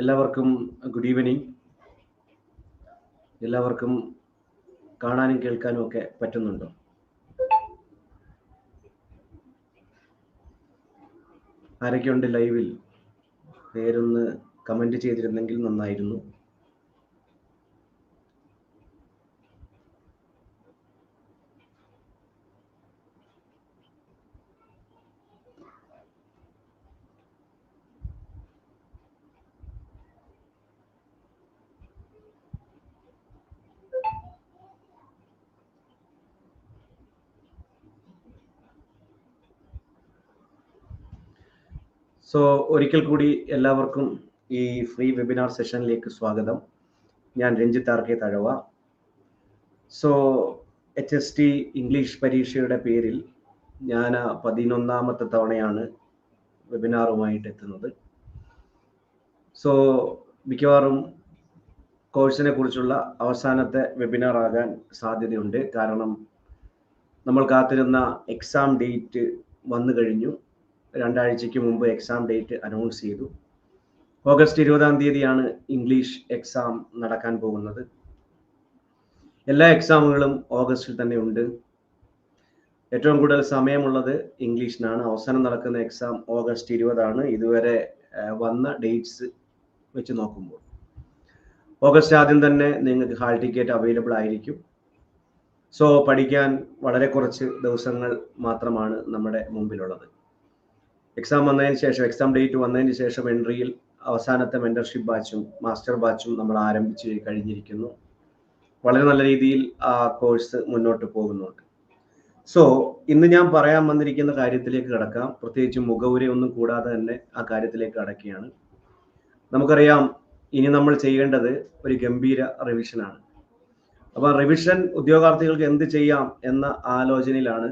എല്ലാവർക്കും good evening എല്ലാവർക്കും കാണാനും കേൾക്കാനും ഒക്കെ പറ്റുന്നുണ്ടോ? ആരൊക്കെയുണ്ട് ലൈവിൽ പേരൊന്ന് കമന്റ് ചെയ്തിരുന്നെങ്കിൽ നന്നായിരുന്നു. സോ ഒരിക്കൽ കൂടി എല്ലാവർക്കും ഈ ഫ്രീ വെബിനാർ സെഷനിലേക്ക് സ്വാഗതം. ഞാൻ Ranjith R K Thazhava. So H S T English പരീക്ഷയുടെ പേരിൽ ഞാൻ പതിനൊന്നാമത്തെ തവണയാണ് വെബിനാറുമായിട്ട് എത്തുന്നത്. സോ മിക്കവാറും കോഴ്സിനെ കുറിച്ചുള്ള അവസാനത്തെ വെബിനാർ ആകാൻ സാധ്യതയുണ്ട്. കാരണം നമ്മൾ കാത്തിരുന്ന എക്സാം ഡേറ്റ് വന്നു കഴിഞ്ഞു. രണ്ടാഴ്ചയ്ക്ക് മുമ്പ് എക്സാം ഡേറ്റ് അനൗൺസ് ചെയ്തു. ഓഗസ്റ്റ് ഇരുപതാം തീയതിയാണ് ഇംഗ്ലീഷ് എക്സാം നടക്കാൻ പോകുന്നത്. എല്ലാ എക്സാമുകളും ഓഗസ്റ്റിൽ തന്നെ ഉണ്ട്. ഏറ്റവും കൂടുതൽ സമയമുള്ളത് ഇംഗ്ലീഷിനാണ്. അവസാനം നടക്കുന്ന എക്സാം ഓഗസ്റ്റ് ഇരുപതാണ്. ഇതുവരെ വന്ന ഡേറ്റ്സ് വെച്ച് നോക്കുമ്പോൾ. ഓഗസ്റ്റ് ആദ്യം തന്നെ നിങ്ങൾക്ക് ഹാൾ ടിക്കറ്റ് അവൈലബിൾ ആയിരിക്കും. സോ പഠിക്കാൻ വളരെ കുറച്ച് ദിവസങ്ങൾ മാത്രമാണ് നമ്മുടെ മുമ്പിലുള്ളത്. എക്സാം വന്നതിന് ശേഷം എക്സാം ഡേറ്റ് വന്നതിന് ശേഷം എൻട്രിയിൽ അവസാനത്തെ മെന്റർഷിപ്പ് ബാച്ചും മാസ്റ്റർ ബാച്ചും നമ്മൾ ആരംഭിച്ച് കഴിഞ്ഞിരിക്കുന്നു. വളരെ നല്ല രീതിയിൽ ആ കോഴ്സ് മുന്നോട്ട് പോകുന്നുണ്ട്. സോ ഇന്ന് ഞാൻ പറയാൻ വന്നിരിക്കുന്ന കാര്യത്തിലേക്ക് കടക്കാം. പ്രത്യേകിച്ച് മുഖവുര ഒന്നും കൂടാതെ തന്നെ ആ കാര്യത്തിലേക്ക് കടക്കുകയാണ്. നമുക്കറിയാം ഇനി നമ്മൾ ചെയ്യേണ്ടത് ഒരു ഗംഭീര റിവിഷനാണ് അപ്പോൾ റിവിഷൻ ഉദ്യോഗാർത്ഥികൾക്ക് എന്ത് ചെയ്യാം എന്ന ആലോചനയിലാണ്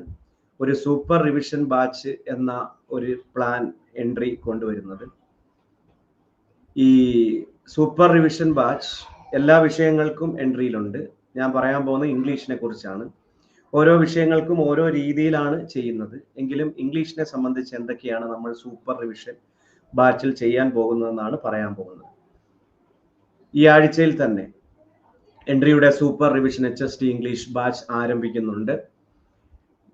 ഒരു സൂപ്പർ റിവിഷൻ ബാച്ച് എന്ന ഒരു പ്ലാൻ എൻട്രി കൊണ്ടുവരുന്നത്. ഈ സൂപ്പർ റിവിഷൻ ബാച്ച് എല്ലാ വിഷയങ്ങൾക്കും എൻട്രിയിലുണ്ട്. ഞാൻ പറയാൻ പോകുന്നത് ഇംഗ്ലീഷിനെ കുറിച്ചാണ്. ഓരോ വിഷയങ്ങൾക്കും ഓരോ രീതിയിലാണ് ചെയ്യുന്നത്. എങ്കിലും ഇംഗ്ലീഷിനെ സംബന്ധിച്ച് എന്തൊക്കെയാണ് നമ്മൾ സൂപ്പർ റിവിഷൻ ബാച്ചിൽ ചെയ്യാൻ പോകുന്നതെന്നാണ് പറയാൻ പോകുന്നത്. ഈ ആഴ്ചയിൽ തന്നെ എൻട്രിയുടെ super revision H S T English batch ആരംഭിക്കുന്നുണ്ട്.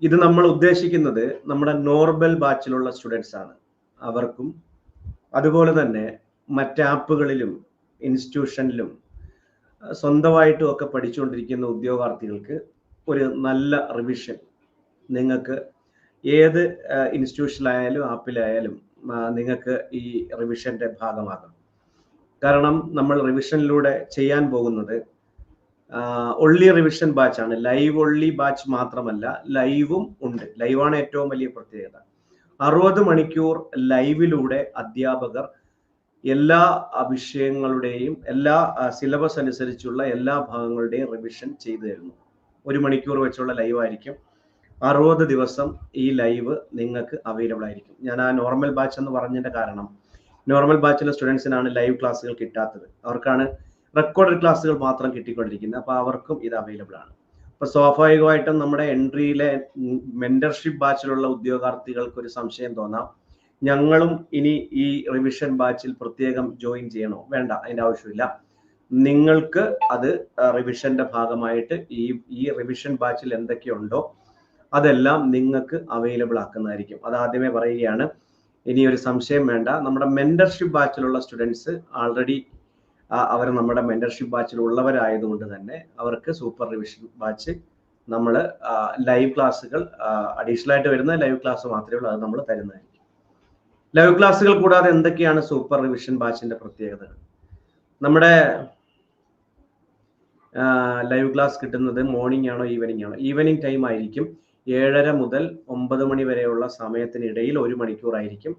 ഇത് നമ്മൾ ഉദ്ദേശിക്കുന്നത് നമ്മുടെ നോർമൽ ബാച്ചിലുള്ള സ്റ്റുഡൻസ് ആണ്. അവർക്കും അതുപോലെ തന്നെ മറ്റാപ്പുകളിലും ഇൻസ്റ്റിറ്റ്യൂഷനിലും സ്വന്തമായിട്ടും ഒക്കെ പഠിച്ചുകൊണ്ടിരിക്കുന്ന ഉദ്യോഗാർത്ഥികൾക്ക് ഒരു നല്ല റിവിഷൻ നിങ്ങൾക്ക് ഏത് ഇൻസ്റ്റിറ്റ്യൂഷനിലായാലും ആപ്പിലായാലും നിങ്ങൾക്ക് ഈ റിവിഷന്റെ ഭാഗമാകാം കാരണം നമ്മൾ റിവിഷനിലൂടെ ചെയ്യാൻ പോകുന്നത് ഒള്ളി റിവിഷൻ ബാച്ച് ആണ്. ലൈവ് ഒള്ളി ബാച്ച് മാത്രമല്ല ലൈവും ഉണ്ട്. ലൈവാണ് ഏറ്റവും വലിയ പ്രത്യേകത. അറുപത് മണിക്കൂർ ലൈവിലൂടെ അധ്യാപകർ എല്ലാ വിഷയങ്ങളുടെയും എല്ലാ സിലബസ് അനുസരിച്ചുള്ള എല്ലാ ഭാഗങ്ങളുടെയും റിവിഷൻ ചെയ്തു തരുന്നു. ഒരു മണിക്കൂർ വെച്ചുള്ള ലൈവ് ആയിരിക്കും. അറുപത് ദിവസം ഈ ലൈവ് നിങ്ങൾക്ക് അവൈലബിൾ ആയിരിക്കും. ഞാൻ ആ നോർമൽ ബാച്ച് എന്ന് പറഞ്ഞതിന്റെ കാരണം നോർമൽ ബാച്ചിലെ സ്റ്റുഡൻസിനാണ് ലൈവ് ക്ലാസ്സുകൾ കിട്ടാത്തത്. അവർക്കാണ് റെക്കോർഡഡ് ക്ലാസ്സുകൾ മാത്രം കിട്ടിക്കൊണ്ടിരിക്കുന്നത്. അപ്പോൾ അവർക്കും ഇത് അവൈലബിൾ ആണ്. അപ്പോൾ സ്വാഭാവികമായിട്ടും നമ്മുടെ എൻട്രിയിലെ മെന്റർഷിപ്പ് ബാച്ചിലുള്ള ഉദ്യോഗാർത്ഥികൾക്ക് ഒരു സംശയം തോന്നാം. ഞങ്ങളും ഇനി ഈ റിവിഷൻ ബാച്ചിൽ പ്രത്യേകം ജോയിൻ ചെയ്യണോ? വേണ്ട അതിന്റെ ആവശ്യമില്ല. നിങ്ങൾക്ക് അത് റിവിഷന്റെ ഭാഗമായിട്ട് ഈ ഈ റിവിഷൻ ബാച്ചിൽ എന്തൊക്കെയുണ്ടോ അതെല്ലാം നിങ്ങൾക്ക് അവൈലബിൾ ആക്കുന്നതായിരിക്കും. അത് ആദ്യമേ പറയുകയാണ്. ഇനി ഒരു സംശയം വേണ്ട. നമ്മുടെ മെന്റർഷിപ്പ് ബാച്ചിലുള്ള സ്റ്റുഡൻസ് ആൾറെഡി അവർ നമ്മുടെ മെന്റർഷിപ്പ് ബാച്ചിൽ ഉള്ളവരായതുകൊണ്ട് തന്നെ അവർക്ക് സൂപ്പർ റിവിഷൻ ബാച്ച് നമ്മൾ ലൈവ് ക്ലാസ്സുകൾ അഡീഷണൽ ആയിട്ട് വരുന്ന ലൈവ് ക്ലാസ് മാത്രമേ ഉള്ളൂ അത് നമ്മൾ തരുന്നതായിരിക്കും. ലൈവ് ക്ലാസ്സുകൾ കൂടാതെ എന്തൊക്കെയാണ് സൂപ്പർ റിവിഷൻ ബാച്ചിന്റെ പ്രത്യേകതകൾ? നമ്മുടെ ലൈവ് ക്ലാസ് കിട്ടുന്നത് മോർണിംഗ് ആണോ ഈവനിങ് ആണോ? ഈവനിങ് ടൈം ആയിരിക്കും ഏഴര മുതൽ ഒമ്പത് മണി വരെയുള്ള സമയത്തിനിടയിൽ ഒരു മണിക്കൂറായിരിക്കും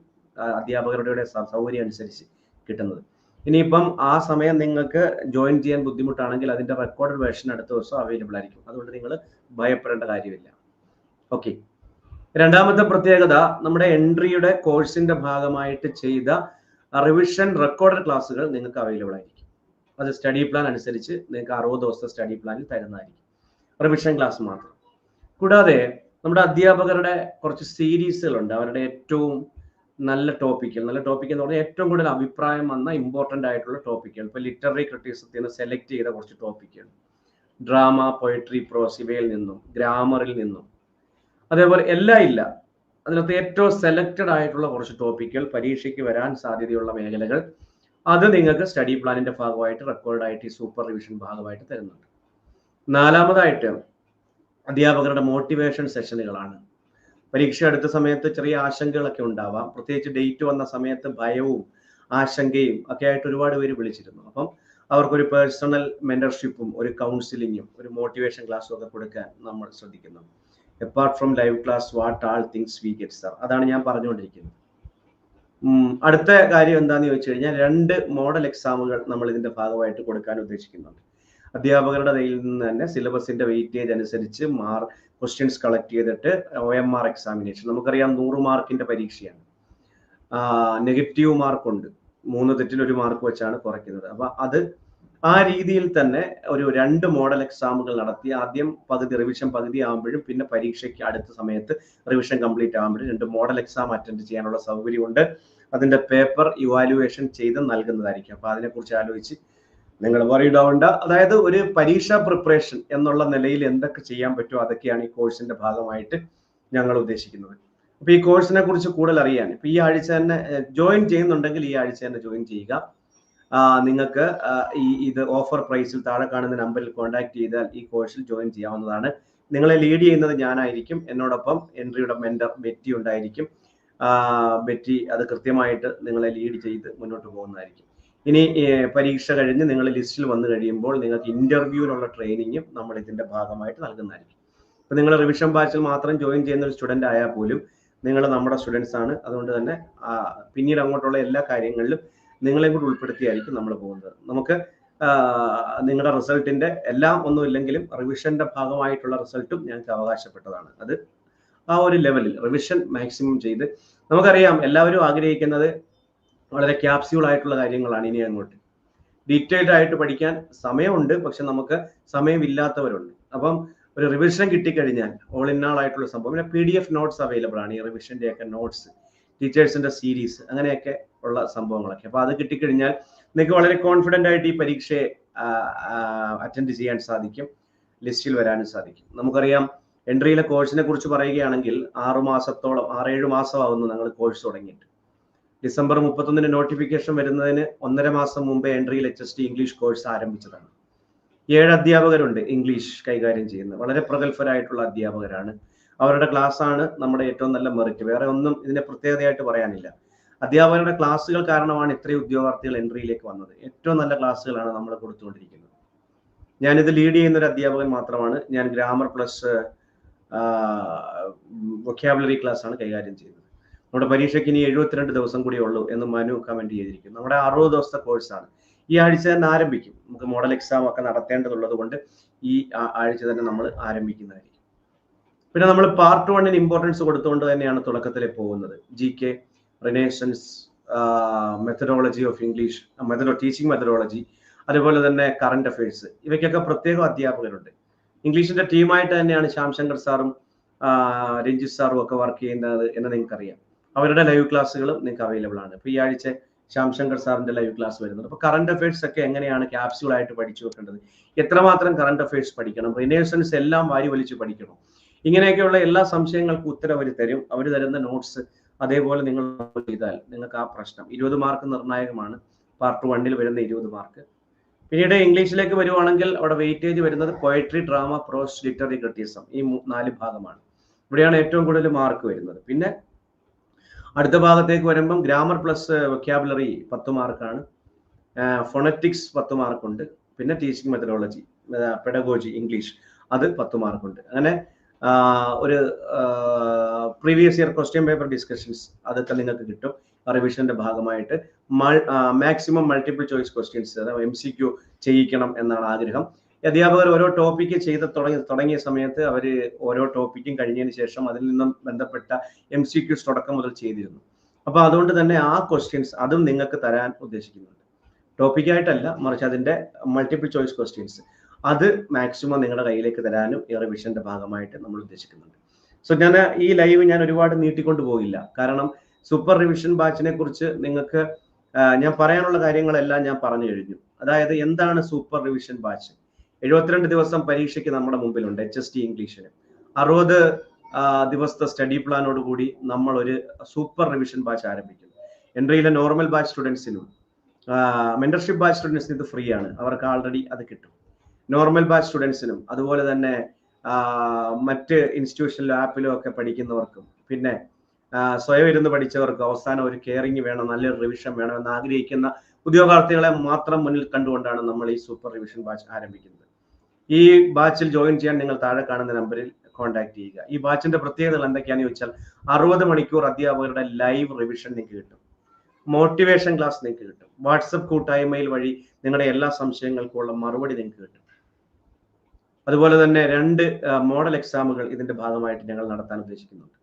അധ്യാപകരുടെ സൗകര്യം അനുസരിച്ച് കിട്ടുന്നത്. ഇനിയിപ്പം ആ സമയം നിങ്ങൾക്ക് ജോയിൻ ചെയ്യാൻ ബുദ്ധിമുട്ടാണെങ്കിൽ അതിന്റെ റെക്കോർഡ് വേർഷൻ അടുത്ത ദിവസം അവൈലബിൾ ആയിരിക്കും. അതുകൊണ്ട് നിങ്ങൾ ഭയപ്പെടേണ്ട കാര്യമില്ല. ഓക്കെ രണ്ടാമത്തെ പ്രത്യേകത നമ്മുടെ എൻട്രിയുടെ കോഴ്സിന്റെ ഭാഗമായിട്ട് ചെയ്ത റിവിഷൻ റെക്കോർഡ് ക്ലാസ്സുകൾ നിങ്ങൾക്ക് അവൈലബിൾ ആയിരിക്കും. അത് സ്റ്റഡി പ്ലാൻ അനുസരിച്ച് നിങ്ങൾക്ക് അറുപത് ദിവസത്തെ സ്റ്റഡി പ്ലാനിൽ തരുന്നതായിരിക്കും. റിവിഷൻ ക്ലാസ് മാത്രം. കൂടാതെ നമ്മുടെ അധ്യാപകരുടെ കുറച്ച് സീരീസുകളുണ്ട് അവരുടെ ഏറ്റവും നല്ല ടോപ്പിക്കൽ നല്ല ടോപ്പിക് എന്ന് പറഞ്ഞാൽ ഏറ്റവും കൂടുതൽ അഭിപ്രായം വന്ന ഇമ്പോർട്ടന്റ് ആയിട്ടുള്ള ടോപ്പിക്കുകൾ ഇപ്പോൾ ലിറ്റററി ക്രിറ്റിസത്തിൽ നിന്ന് സെലക്ട് ചെയ്ത കുറച്ച് ടോപ്പിക്കുകൾ ഡ്രാമ പൊയട്രി പ്രോസ് ഇവയിൽ നിന്നും ഗ്രാമറിൽ നിന്നും. അതേപോലെ എല്ലാം ഇല്ല. അതിനകത്ത് ഏറ്റവും സെലക്റ്റഡ് ആയിട്ടുള്ള കുറച്ച് ടോപ്പിക്കുകൾ പരീക്ഷയ്ക്ക് വരാൻ സാധ്യതയുള്ള മേഖലകൾ അത് നിങ്ങൾക്ക് സ്റ്റഡി പ്ലാനിന്റെ ഭാഗമായിട്ട് റെക്കോർഡായിട്ട് ഈ സൂപ്പർ റിവിഷൻ ഭാഗമായിട്ട് തരുന്നുണ്ട്. നാലാമതായിട്ട് അധ്യാപകരുടെ മോട്ടിവേഷൻ സെഷനുകളാണ് പരീക്ഷ അടുത്ത സമയത്ത് ചെറിയ ആശങ്കകളൊക്കെ ഉണ്ടാവാം. പ്രത്യേകിച്ച് ഡേറ്റ് വന്ന സമയത്ത് ഭയവും ആശങ്കയും ഒക്കെ ആയിട്ട് ഒരുപാട് പേര് വിളിച്ചിരുന്നു. അപ്പം അവർക്കൊരു പേഴ്സണൽ മെന്റർഷിപ്പും ഒരു കൗൺസിലിങ്ങും ഒരു മോട്ടിവേഷൻ ക്ലാസ്സും ഒക്കെ കൊടുക്കാൻ നമ്മൾ ശ്രദ്ധിക്കുന്നു. Apart from live class what all things we get sir അതാണ് ഞാൻ പറഞ്ഞുകൊണ്ടിരിക്കുന്നത്. അടുത്ത കാര്യം എന്താണെന്ന് ചോദിച്ചു കഴിഞ്ഞാൽ രണ്ട് മോഡൽ എക്സാമുകൾ നമ്മൾ ഇതിന്റെ ഭാഗമായിട്ട് കൊടുക്കാൻ ഉദ്ദേശിക്കുന്നുണ്ട്. അധ്യാപകരുടെ കയ്യിൽ നിന്ന് തന്നെ സിലബസിന്റെ വെയിറ്റേജ് അനുസരിച്ച് മാർ ക്വസ്റ്റ്യൻസ് കളക്ട് ചെയ്തിട്ട് ഒ എം ആർ എക്സാമിനേഷൻ നമുക്കറിയാം നൂറ് മാർക്കിന്റെ പരീക്ഷയാണ്. നെഗറ്റീവ് മാർക്കുണ്ട്. മൂന്ന് തെറ്റിൽ ഒരു മാർക്ക് വെച്ചാണ് കുറയ്ക്കുന്നത്. അപ്പൊ അത് ആ രീതിയിൽ തന്നെ ഒരു രണ്ട് മോഡൽ എക്സാമുകൾ നടത്തി. ആദ്യം പകുതി റിവിഷൻ പകുതി ആകുമ്പോഴും പിന്നെ പരീക്ഷയ്ക്ക് അടുത്ത സമയത്ത് റിവിഷൻ കംപ്ലീറ്റ് ആകുമ്പോഴും രണ്ട് മോഡൽ എക്സാം അറ്റൻഡ് ചെയ്യാനുള്ള സൗകര്യമുണ്ട്. അതിന്റെ പേപ്പർ ഇവാലുവേഷൻ ചെയ്ത് നൽകുന്നതായിരിക്കും. അപ്പൊ അതിനെക്കുറിച്ച് ആലോചിച്ച് നിങ്ങൾ വറീഡ് ആവേണ്ട. അതായത് ഒരു പരീക്ഷാ പ്രിപ്പറേഷൻ എന്നുള്ള നിലയിൽ എന്തൊക്കെ ചെയ്യാൻ പറ്റുമോ അതൊക്കെയാണ് ഈ കോഴ്സിന്റെ ഭാഗമായിട്ട് ഞങ്ങൾ ഉദ്ദേശിക്കുന്നത്. അപ്പൊ ഈ കോഴ്സിനെ കുറിച്ച് കൂടുതൽ അറിയാൻ ഇപ്പൊ ഈ ആഴ്ച തന്നെ ജോയിൻ ചെയ്യുന്നുണ്ടെങ്കിൽ ഈ ആഴ്ച തന്നെ ജോയിൻ ചെയ്യുക. നിങ്ങൾക്ക് ഈ ഇത് ഓഫർ പ്രൈസിൽ താഴെ കാണുന്ന നമ്പറിൽ കോൺടാക്ട് ചെയ്താൽ ഈ കോഴ്സിൽ ജോയിൻ ചെയ്യാവുന്നതാണ്. നിങ്ങളെ ലീഡ് ചെയ്യുന്നത് ഞാനായിരിക്കും. എന്നോടൊപ്പം എൻട്രിയുടെ മെന്റർ ബെറ്റി ഉണ്ടായിരിക്കും. ബെറ്റി അത് കൃത്യമായിട്ട് നിങ്ങളെ ലീഡ് ചെയ്ത് മുന്നോട്ട് പോകുന്നതായിരിക്കും. ഇനി പരീക്ഷ കഴിഞ്ഞ് നിങ്ങൾ ലിസ്റ്റിൽ വന്നു കഴിയുമ്പോൾ നിങ്ങൾക്ക് ഇന്റർവ്യൂവിനുള്ള ട്രെയിനിങ്ങും നമ്മൾ ഇതിന്റെ ഭാഗമായിട്ട് നൽകുന്നതായിരിക്കും. ഇപ്പൊ നിങ്ങൾ റിവിഷൻ ബാച്ചിൽ മാത്രം ജോയിൻ ചെയ്യുന്ന ഒരു സ്റ്റുഡന്റ് ആയാൽ പോലും നിങ്ങൾ നമ്മുടെ സ്റ്റുഡൻസ് ആണ്. അതുകൊണ്ട് തന്നെ പിന്നീട് അങ്ങോട്ടുള്ള എല്ലാ കാര്യങ്ങളിലും നിങ്ങളെ കൂടി ഉൾപ്പെടുത്തിയായിരിക്കും നമ്മൾ പോകുന്നത്. നമുക്ക് നിങ്ങളുടെ റിസൾട്ടിന്റെ എല്ലാം ഒന്നും ഇല്ലെങ്കിലും റിവിഷന്റെ ഭാഗമായിട്ടുള്ള റിസൾട്ടും ഞങ്ങൾക്ക് അവകാശപ്പെട്ടതാണ്. അത് ആ ഒരു ലെവലിൽ റിവിഷൻ മാക്സിമം ചെയ്ത് നമുക്കറിയാം എല്ലാവരും ആഗ്രഹിക്കുന്നത് വളരെ ക്യാപ്സ്യൂൾ ആയിട്ടുള്ള കാര്യങ്ങളാണ് ഇനി അങ്ങോട്ട്. ഡീറ്റെയിൽഡ് ആയിട്ട് പഠിക്കാൻ സമയമുണ്ട് പക്ഷെ നമുക്ക് സമയമില്ലാത്തവരുണ്ട്. അപ്പം ഒരു റിവിഷൻ കിട്ടിക്കഴിഞ്ഞാൽ ഓൾ ഇൻ ആൾ ആയിട്ടുള്ള സംഭവം. പിന്നെ P D F notes available ആണ് ഈ റിവിഷന്റെ ഒക്കെ നോട്ട്സ് ടീച്ചേഴ്സിന്റെ സീരീസ് അങ്ങനെയൊക്കെ ഉള്ള സംഭവങ്ങളൊക്കെ. അപ്പൊ അത് കിട്ടിക്കഴിഞ്ഞാൽ നിങ്ങൾക്ക് വളരെ കോൺഫിഡന്റ് ആയിട്ട് ഈ പരീക്ഷയെ അറ്റൻഡ് ചെയ്യാൻ സാധിക്കും ലിസ്റ്റിൽ വരാനും സാധിക്കും. നമുക്കറിയാം എൻട്രിയിലെ കോഴ്സിനെ കുറിച്ച് പറയുകയാണെങ്കിൽ ആറു മാസത്തോളം ആറേഴ് മാസമാവുന്നു ഞങ്ങൾ കോഴ്സ് തുടങ്ങിയിട്ട്. ഡിസംബർ മുപ്പത്തൊന്നിന് നോട്ടിഫിക്കേഷൻ വരുന്നതിന് ഒന്നര മാസം മുമ്പേ എൻട്രിയിൽ H S T English course ആരംഭിച്ചതാണ്. ഏഴ് അധ്യാപകരുണ്ട് ഇംഗ്ലീഷ് കൈകാര്യം ചെയ്യുന്ന വളരെ പ്രഗത്ഭരായിട്ടുള്ള അധ്യാപകരാണ്. അവരുടെ ക്ലാസ് ആണ് നമ്മുടെ ഏറ്റവും നല്ല മെറിറ്റ് വേറെ ഒന്നും ഇതിനെ പ്രത്യേകതയായിട്ട് പറയാനില്ല. അധ്യാപകരുടെ ക്ലാസ്സുകൾ കാരണമാണ് ഇത്രയും ഉദ്യോഗാർത്ഥികൾ എൻട്രിയിലേക്ക് വന്നത്. ഏറ്റവും നല്ല ക്ലാസ്സുകളാണ് നമ്മൾ കൊടുത്തുകൊണ്ടിരിക്കുന്നത്. ഞാനിത് ലീഡ് ചെയ്യുന്ന ഒരു അധ്യാപകൻ മാത്രമാണ്. ഞാൻ ഗ്രാമർ പ്ലസ് വൊക്കാബുലറി ക്ലാസ് ആണ് കൈകാര്യം ചെയ്യുന്നത്. നമ്മുടെ പരീക്ഷയ്ക്ക് ഇനി എഴുപത്തിരണ്ട് ദിവസം കൂടി ഉള്ളൂ എന്ന് മനു കമന്റ് ചെയ്തിരിക്കുന്നു. നമ്മുടെ അറുപത് ദിവസത്തെ കോഴ്സാണ് ഈ ആഴ്ച തന്നെ ആരംഭിക്കും. നമുക്ക് മോഡൽ എക്സാം ഒക്കെ നടത്തേണ്ടതുള്ളത് കൊണ്ട് ഈ ആഴ്ച തന്നെ നമ്മൾ ആരംഭിക്കുന്നതായിരിക്കും. പിന്നെ നമ്മൾ പാർട്ട് വണ്ണിന് ഇമ്പോർട്ടൻസ് കൊടുത്തുകൊണ്ട് തന്നെയാണ് തുടക്കത്തിൽ പോകുന്നത്. ജി കെ റിനേഷൻസ് മെത്തഡോളജി ഓഫ് ഇംഗ്ലീഷ് മെത്തഡോ ടീച്ചിങ് മെത്തഡോളജി അതുപോലെ തന്നെ കറണ്ട് അഫയേഴ്സ് ഇവയ്ക്കൊക്കെ പ്രത്യേക അധ്യാപകരുണ്ട്. ഇംഗ്ലീഷിന്റെ ടീമായിട്ട് തന്നെയാണ് ശ്യാംശങ്കർ സാറും രഞ്ജിത്ത് സാറും ഒക്കെ വർക്ക് ചെയ്യുന്നത് എന്ന് നിങ്ങൾക്ക് അറിയാം അവരുടെ ലൈവ് ക്ലാസ്സുകളും നിങ്ങൾക്ക് അവൈലബിൾ ആണ്. ഇപ്പൊ ഈ ആഴ്ച ശ്യാംശങ്കർ സാറിന്റെ ലൈവ് ക്ലാസ് വരുന്നുണ്ട്. അപ്പൊ കറണ്ട് അഫയേഴ്സ് ഒക്കെ എങ്ങനെയാണ് ക്യാപ്സ്യൂൾ ആയിട്ട് പഠിച്ചു വെക്കേണ്ടത് എത്രമാത്രം കറണ്ട് അഫയേഴ്സ് പഠിക്കണം? റിനേഷൻസ് എല്ലാം വാരി വലിച്ച് പഠിക്കണം? ഇങ്ങനെയൊക്കെയുള്ള എല്ലാ സംശയങ്ങൾക്കും ഉത്തരം അവർ തരും. അവർ തരുന്ന നോട്ട്സ് അതേപോലെ നിങ്ങൾ ചെയ്താൽ നിങ്ങൾക്ക് ആ പ്രശ്നം ഇരുപത് മാർക്ക് നിർണായകമാണ്. പാർട്ട് വണ്ണിൽ വരുന്ന ഇരുപത് മാർക്ക് പിന്നീട് ഇംഗ്ലീഷിലേക്ക് വരുവാണെങ്കിൽ അവിടെ വെയിറ്റേജ് വരുന്നത് poetry drama prose literary criticism ഈ നാല് ഭാഗമാണ്. ഇവിടെയാണ് ഏറ്റവും കൂടുതൽ മാർക്ക് വരുന്നത്. പിന്നെ അടുത്ത ഭാഗത്തേക്ക് വരുമ്പം ഗ്രാമർ പ്ലസ് വൊക്കാബുലറി പത്ത് മാർക്കാണ് ഫൊണറ്റിക്സ് പത്ത് മാർക്കുണ്ട് പിന്നെ ടീച്ചിങ് മെത്തഡോളജി പെഡഗോജി ഇംഗ്ലീഷ് അത് പത്ത് മാർക്കുണ്ട് അങ്ങനെ ഒരു previous year question paper discussions അതൊക്കെ നിങ്ങൾക്ക് കിട്ടും. റിവിഷന്റെ ഭാഗമായിട്ട്. മാക്സിമം മൾട്ടിപ്പിൾ ചോയ്സ് ക്വസ്റ്റ്യൻസ് അതായത് എം സി ക്യു ചെയ്യിക്കണം എന്നാണ് ആഗ്രഹം. അധ്യാപകർ ഓരോ ടോപ്പിക്ക് ചെയ്ത് തുടങ്ങി തുടങ്ങിയ സമയത്ത് അവർ ഓരോ ടോപ്പിക്കും കഴിഞ്ഞതിന് ശേഷം അതിൽ നിന്നും ബന്ധപ്പെട്ട എം സി ക്യൂസ് തുടക്കം മുതൽ ചെയ്തിരുന്നു. അപ്പോൾ അതുകൊണ്ട് തന്നെ ആ ക്വസ്റ്റ്യൻസ് അതും നിങ്ങൾക്ക് തരാൻ ഉദ്ദേശിക്കുന്നുണ്ട്. ടോപ്പിക്കായിട്ടല്ല മറിച്ച് അതിന്റെ മൾട്ടിപ്പിൾ ചോയ്സ് ക്വസ്റ്റ്യൻസ് അത് മാക്സിമം നിങ്ങളുടെ കയ്യിലേക്ക് തരാനും ഈ റിവിഷന്റെ ഭാഗമായിട്ട് നമ്മൾ ഉദ്ദേശിക്കുന്നുണ്ട്. സോ ഞാൻ ഈ ലൈവ് ഞാൻ ഒരുപാട് നീട്ടിക്കൊണ്ട് പോകില്ല. കാരണം സൂപ്പർ റിവിഷൻ ബാച്ചിനെ കുറിച്ച് നിങ്ങൾക്ക് ഞാൻ പറയാനുള്ള കാര്യങ്ങളെല്ലാം ഞാൻ പറഞ്ഞു കഴിഞ്ഞു. അതായത് എന്താണ് സൂപ്പർ റിവിഷൻ ബാച്ച് എഴുപത്തിരണ്ട് ദിവസം പരീക്ഷയ്ക്ക് നമ്മുടെ മുമ്പിലുണ്ട് എച്ച് എസ് ടി ഇംഗ്ലീഷിന്. അറുപത് ദിവസത്തെ സ്റ്റഡി പ്ലാനോട് കൂടി നമ്മൾ ഒരു സൂപ്പർ റിവിഷൻ ബാച്ച് ആരംഭിക്കുന്നു എൻട്രിയിലെ നോർമൽ ബാച്ച് സ്റ്റുഡൻസിനും മെന്റർഷിപ്പ് ബാച്ച് സ്റ്റുഡൻസിന് ഇത് ഫ്രീ ആണ്. അവർക്ക് ആൾറെഡി അത് കിട്ടും. നോർമൽ ബാച്ച് സ്റ്റുഡൻസിനും അതുപോലെ തന്നെ മറ്റ് ഇൻസ്റ്റിറ്റ്യൂഷനിലും ആപ്പിലും ഒക്കെ പഠിക്കുന്നവർക്കും പിന്നെ സ്വയം ഇരുന്ന് പഠിച്ചവർക്ക് അവസാനം ഒരു കെയറിങ് വേണം നല്ലൊരു റിവിഷൻ വേണം എന്ന് ആഗ്രഹിക്കുന്ന ഉദ്യോഗാർത്ഥികളെ മാത്രം മുന്നിൽ കണ്ടുകൊണ്ടാണ് നമ്മൾ ഈ സൂപ്പർ റിവിഷൻ ബാച്ച് ആരംഭിക്കുന്നത്. ഈ ബാച്ചിൽ ജോയിൻ ചെയ്യാൻ നിങ്ങൾ താഴെ കാണുന്ന നമ്പറിൽ കോൺടാക്ട് ചെയ്യുക. ഈ ബാച്ചിന്റെ പ്രത്യേകതകൾ എന്തൊക്കെയാണെന്ന് ചോദിച്ചാൽ അറുപത് മണിക്കൂർ അധ്യാപകരുടെ ലൈവ് റിവിഷൻ നിങ്ങൾക്ക് കിട്ടും. മോട്ടിവേഷൻ ക്ലാസ് നിങ്ങൾക്ക് കിട്ടും. വാട്സപ്പ് കൂട്ടായ്മയിൽ വഴി നിങ്ങളുടെ എല്ലാ സംശയങ്ങൾക്കുള്ള മറുപടി നിങ്ങൾക്ക് കിട്ടും. അതുപോലെ തന്നെ രണ്ട് മോഡൽ എക്സാമുകൾ ഇതിന്റെ ഭാഗമായിട്ട് ഞങ്ങൾ നടത്താൻ ഉദ്ദേശിക്കുന്നുണ്ട്.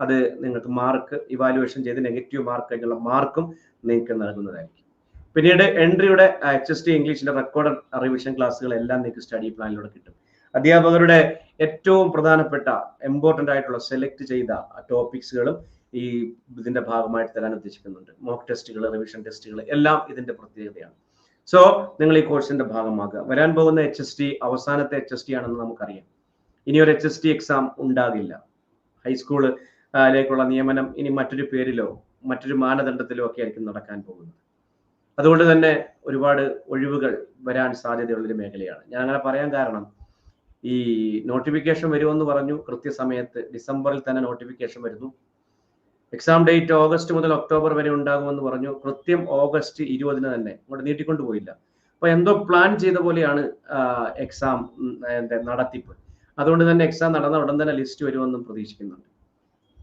അത് നിങ്ങൾക്ക് മാർക്ക് ഇവാലുവേഷൻ ചെയ്ത് നെഗറ്റീവ് മാർക്ക് കഴിഞ്ഞുള്ള മാർക്കും നിങ്ങൾക്ക് നൽകുന്നതായിരിക്കും. പിന്നീട് എൻട്രിയുടെ എസ് ടി ഇംഗ്ലീഷിന്റെ റെക്കോർഡ് റിവിഷൻ ക്ലാസ്സുകൾ എല്ലാം നിങ്ങൾക്ക് സ്റ്റഡി പ്ലാനിലൂടെ കിട്ടും. അധ്യാപകരുടെ ഏറ്റവും പ്രധാനപ്പെട്ട ഇമ്പോർട്ടന്റ് ആയിട്ടുള്ള സെലക്ട് ചെയ്ത ടോപ്പിക്സുകളും ഈ ഇതിന്റെ ഭാഗമായിട്ട് തരാൻ ഉദ്ദേശിക്കുന്നുണ്ട്. മോക്ക് ടെസ്റ്റുകൾ റിവിഷൻ ടെസ്റ്റുകൾ എല്ലാം ഇതിന്റെ പ്രത്യേകതയാണ്. സോ നിങ്ങൾ ഈ കോഴ്സിന്റെ ഭാഗമാകുക. വരാൻ പോകുന്ന എച്ച് എസ് ടി അവസാനത്തെ എച്ച് എസ് ടി ആണെന്ന് നമുക്കറിയാം. ഇനി ഒരു എച്ച് എസ് ടി എക്സാം ഉണ്ടാകില്ല. ഹൈസ്കൂളിലേക്കുള്ള നിയമനം ഇനി മറ്റൊരു പേരിലോ മറ്റൊരു മാനദണ്ഡത്തിലോ ഒക്കെ ആയിരിക്കും നടക്കാൻ പോകുന്നത്. അതുകൊണ്ട് തന്നെ ഒരുപാട് ഒഴിവുകൾ വരാൻ സാധ്യതയുള്ളൊരു മേഖലയാണ്. ഞാൻ അങ്ങനെ പറയാൻ കാരണം ഈ നോട്ടിഫിക്കേഷൻ വരുമെന്ന് പറഞ്ഞു കൃത്യസമയത്ത് ഡിസംബറിൽ തന്നെ നോട്ടിഫിക്കേഷൻ വരുന്നു. എക്സാം ഡേറ്റ് ഓഗസ്റ്റ് മുതൽ ഒക്ടോബർ വരെ ഉണ്ടാകുമെന്ന് പറഞ്ഞു കൃത്യം ഓഗസ്റ്റ് ഇരുപതിന് തന്നെ. അങ്ങോട്ട് നീട്ടിക്കൊണ്ടു പോയില്ല. അപ്പൊ എന്തോ പ്ലാൻ ചെയ്ത പോലെയാണ് എക്സാം നടത്തിപ്പ്. അതുകൊണ്ട് തന്നെ എക്സാം നടന്ന ഉടൻ തന്നെ ലിസ്റ്റ് വരുമെന്നും പ്രതീക്ഷിക്കുന്നുണ്ട്.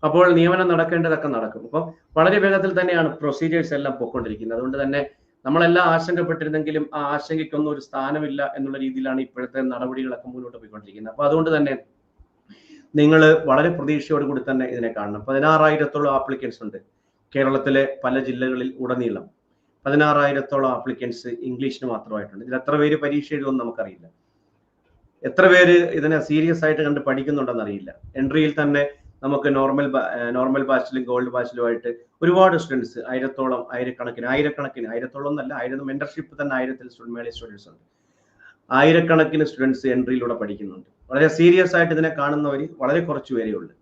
അപ്പോൾ നിയമനം നടക്കേണ്ടതൊക്കെ നടക്കും. അപ്പോൾ വളരെ വേഗത്തിൽ തന്നെയാണ് പ്രൊസീജിയേഴ്സ് എല്ലാം പൊയ്ക്കൊണ്ടിരിക്കുന്നത്. അതുകൊണ്ട് തന്നെ നമ്മളെല്ലാം ആശങ്കപ്പെട്ടിരുന്നെങ്കിലും ആ ആശങ്കയ്ക്കൊന്നും ഒരു സ്ഥാനമില്ല എന്നുള്ള രീതിയിലാണ് ഇപ്പോഴത്തെ നടപടികളൊക്കെ മുന്നോട്ട് പോയിക്കൊണ്ടിരിക്കുന്നത്. അപ്പൊ അതുകൊണ്ട് തന്നെ നിങ്ങൾ വളരെ പ്രതീക്ഷയോട് കൂടി തന്നെ ഇതിനെ കാണണം. പതിനാറായിരത്തോളം ആപ്ലിക്കൻസ് ഉണ്ട് കേരളത്തിലെ പല ജില്ലകളിൽ ഉടനീളം. പതിനാറായിരത്തോളം ആപ്ലിക്കൻസ് ഇംഗ്ലീഷിന് മാത്രമായിട്ടുണ്ട്. ഇതിൽ എത്ര പേര് പരീക്ഷ എഴുതുമെന്ന് നമുക്കറിയില്ല. എത്ര പേര് ഇതിനെ സീരിയസ് ആയിട്ട് കണ്ട് പഠിക്കുന്നുണ്ടെന്ന് അറിയില്ല. എൻട്രിയിൽ തന്നെ നമുക്ക് നോർമൽ നോർമൽ ബാച്ചിലും ഗോൾഡ് ബാച്ചിലുമായിട്ട് ഒരുപാട് സ്റ്റുഡൻസ് ആയിരത്തോളം ആയിരക്കണക്കിന് ആയിരക്കണക്കിന് ആയിരത്തോളം എന്നല്ല ആയിരം മെന്റർഷിപ്പ് തന്നെ ആയിരത്തിൽ മേളി സ്റ്റുഡൻസ് ഉണ്ട്. ആയിരക്കണക്കിന് സ്റ്റുഡൻസ് എൻട്രിയിലൂടെ പഠിക്കുന്നുണ്ട്. വളരെ സീരിയസ് ആയിട്ട് ഇതിനെ കാണുന്നവർ വളരെ കുറച്ച് പേരേ ഉള്ളൂ.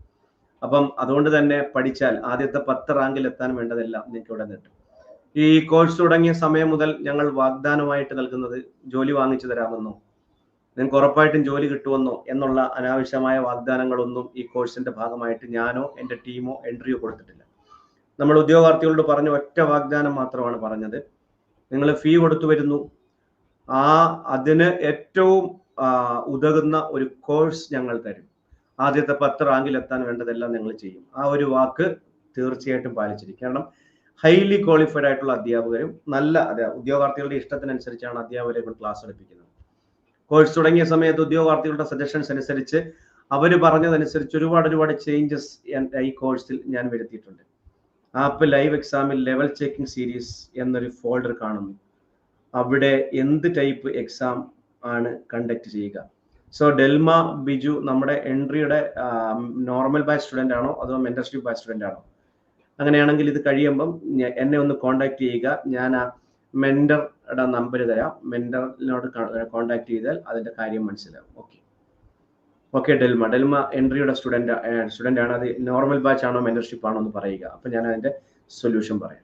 അപ്പം അതുകൊണ്ട് തന്നെ പഠിച്ചാൽ ആദ്യത്തെ പത്ത് റാങ്കിൽ എത്താൻ വേണ്ടതെല്ലാം നിങ്ങൾക്ക് ഇവിടെ കിട്ടും ഈ കോഴ്സ് തുടങ്ങിയ സമയം മുതൽ ഞങ്ങൾ വാഗ്ദാനമായിട്ട് നൽകുന്നത് ജോലി വാങ്ങിച്ചു തരാമെന്നോ നിങ്ങൾക്ക് ഉറപ്പായിട്ടും ജോലി കിട്ടുമെന്നോ എന്നുള്ള അനാവശ്യമായ വാഗ്ദാനങ്ങളൊന്നും ഈ കോഴ്സിന്റെ ഭാഗമായിട്ട് ഞാനോ എന്റെ ടീമോ എൻട്രിയോ കൊടുത്തിട്ടില്ല. നമ്മൾ ഉദ്യോഗാർത്ഥികളോട് പറഞ്ഞ ഒറ്റ വാഗ്ദാനം മാത്രമാണ് പറഞ്ഞത്. നിങ്ങൾ ഫീ കൊടുത്തു വരുന്നു. ആ അതിന് ഏറ്റവും ഉതകുന്ന ഒരു കോഴ്സ് ഞങ്ങൾ തരും. ആദ്യത്തെ പത്ത് റാങ്കിൽ എത്താൻ വേണ്ടതെല്ലാം ഞങ്ങൾ ചെയ്യും. ആ ഒരു വാക്ക് തീർച്ചയായിട്ടും പാലിച്ചിരിക്കും. കാരണം ഹൈലി ക്വാളിഫൈഡ് ആയിട്ടുള്ള അധ്യാപകരും നല്ല അതെ ഉദ്യോഗാർത്ഥികളുടെ ഇഷ്ടത്തിനനുസരിച്ചാണ് അധ്യാപകരെ ക്ലാസ് എടുപ്പിക്കുന്നത്. കോഴ്സ് തുടങ്ങിയ സമയത്ത് ഉദ്യോഗാർത്ഥികളുടെ സജഷൻസ് അനുസരിച്ച് അവർ പറഞ്ഞതനുസരിച്ച് ഒരുപാട് ഒരുപാട് ചേഞ്ചസ് ഈ കോഴ്സിൽ ഞാൻ വരുത്തിയിട്ടുണ്ട്. ആപ്പ് ലൈവ് എക്സാമിൽ ലെവൽ ചെക്കിംഗ് സീരീസ് എന്നൊരു ഫോൾഡർ കാണുന്നു. അവിടെ എന്ത് ടൈപ്പ് എക്സാം ആണ് കണ്ടക്ട് ചെയ്യുക. സോ ഡെൽമ ബിജു നമ്മുടെ എൻട്രിയുടെ നോർമൽ ബാച്ച് സ്റ്റുഡന്റ് ആണോ അതോ മെന്റർഷിപ്പ് ബാച്ച് സ്റ്റുഡന്റ് ആണോ? അങ്ങനെയാണെങ്കിൽ ഇത് കഴിയുമ്പം എന്നെ ഒന്ന് കോണ്ടാക്ട് ചെയ്യുക. ഞാൻ ആ മെന്ററുടെ നമ്പർ തരാം. മെന്ററിനോട് കോണ്ടാക്ട് ചെയ്താൽ അതിന്റെ കാര്യം മനസ്സിലാവും. Okay okay Delma. ഡെൽമ എൻട്രിയുടെ സ്റ്റുഡന്റ് സ്റ്റുഡന്റ് ആണ്. അത് നോർമൽ ബാച്ച് ആണോ മെന്റർഷിപ്പ് ആണോ എന്ന് പറയുക. അപ്പൊ ഞാൻ അതിന്റെ സൊല്യൂഷൻ പറയാം.